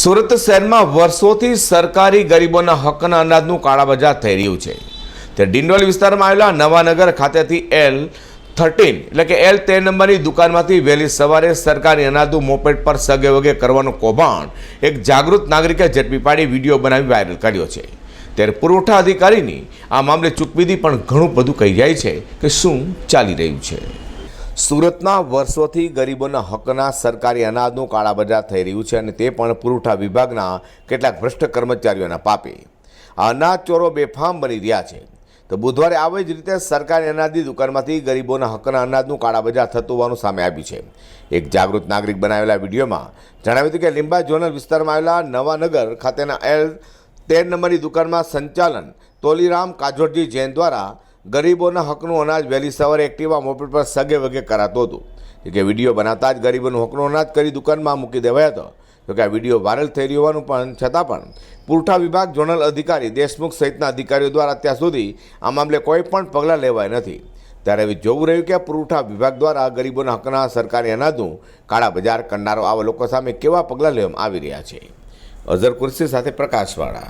સુરત શહેરમાં વર્ષોથી સરકારી ગરીબોના હકના અનાજનું કાળાબજાર થઈ રહ્યું છે. તે ડિંડોલી વિસ્તારમાં આવેલા નવાનગર ખાતેથી એલ થર્ટીન એટલે કે એલ તેર નંબરની દુકાનમાંથી વહેલી સવારે સરકારી અનાજનું મોપેટ પર સગે વગે કરવાનું કૌભાંડ એક જાગૃત નાગરિકે ઝડપી પાડી વીડિયો બનાવી વાયરલ કર્યો છે. ત્યારે પુરવઠા અધિકારીની આ મામલે ચૂકવીદી પણ ઘણું બધું કહી જાય છે કે શું ચાલી રહ્યું છે. સુરતના વર્ષોથી ગરીબોના હકના સરકારી અનાજનું કાળાબજાર થઈ રહ્યું છે અને તે પણ પુરવઠા વિભાગના કેટલાક ભ્રષ્ટ કર્મચારીઓના પાપે. અનાજ ચોરો બેફામ બની રહ્યા છે. તો બુધવારે આવી જ રીતે સરકારી અનાજની દુકાનમાંથી ગરીબોના હકના અનાજનું કાળાબજાર થતું હોવાનું સામે આવ્યું છે. એક જાગૃત નાગરિક બનાવેલા વિડીયોમાં જણાવ્યું હતું કે લીંબા ઝોનલ વિસ્તારમાં આવેલા નવાનગર ખાતેના એલ તેર નંબરની દુકાનમાં સંચાલન તોલીરામ કાજોડજી જૈન દ્વારા ગરીબોના હકનું અનાજ વહેલી સવારે એક્ટિવા મોપેડ પર સગે વગે કરાતું હતું. કે વીડિયો બનાવતા જ ગરીબોનું હકનું અનાજ કરી દુકાનમાં મૂકી દેવાયો હતો. જોકે આ વીડિયો વાયરલ થઈ રહ્યો હોવાનું પણ છતાં પણ પુરવઠા વિભાગ, ઝોનલ અધિકારી, દેશમુખ સહિતના અધિકારીઓ દ્વારા અત્યાર સુધી આ મામલે કોઈ પણ પગલાં લેવાય નથી. ત્યારે હવે જોવું રહ્યું કે પુરવઠા વિભાગ દ્વારા ગરીબોના હકના સરકારી અનાજનું કાળા બજાર કરનારો આવા લોકો સામે કેવા પગલાં લેવામાં આવી રહ્યા છે. અઝર કુર્સી સાથે પ્રકાશવાળા.